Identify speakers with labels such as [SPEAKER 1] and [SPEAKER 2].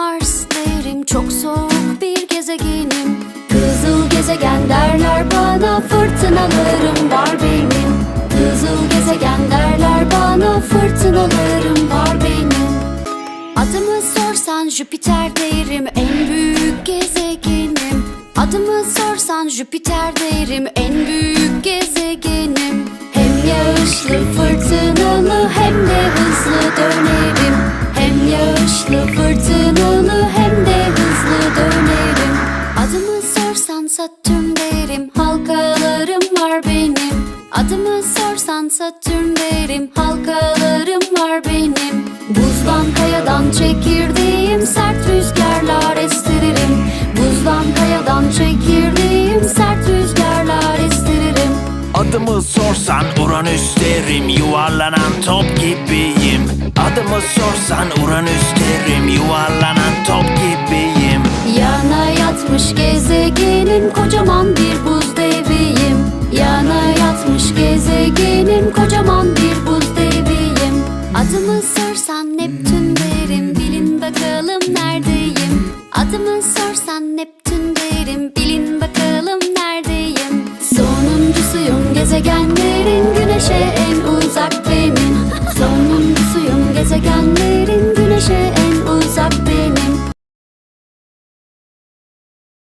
[SPEAKER 1] Mars derim çok soğuk bir gezegenim. Kızıl gezegen derler bana fırtınalarım var benim Kızıl gezegen derler bana fırtınalarım var benim Adımı sorsan Jüpiter derim en büyük gezegenim. Adımı sorsan Jüpiter derim en büyük gezegenim. Hem yağışlı fırtınalı hem de hızlı dönerim Satürn derim halkalarım var benim. Adımı sorsan Satürn derim halkalarım var benim. Buzdan kayadan çekirdeğim sert rüzgarlar estiririm. Buzdan kayadan çekirdeğim sert rüzgarlar estiririm.
[SPEAKER 2] Adımı sorsan Uranüs derim Yuvarlanan top gibiyim. Adımı sorsan Uranüs derim Yuvarlanan top gibiyim
[SPEAKER 1] yatmış gezegenim kocaman bir buz deviyim. Yana yatmış gezegenim kocaman bir buz deviyim. Adımı sorsan Neptün derim bilin bakalım neredeyim? Adımı sorsan Neptün derim bilin bakalım neredeyim? Sonuncusuyum gezegenlerin güneşe en uzak benim. Sonuncusuyum gezegenlerin güneşe en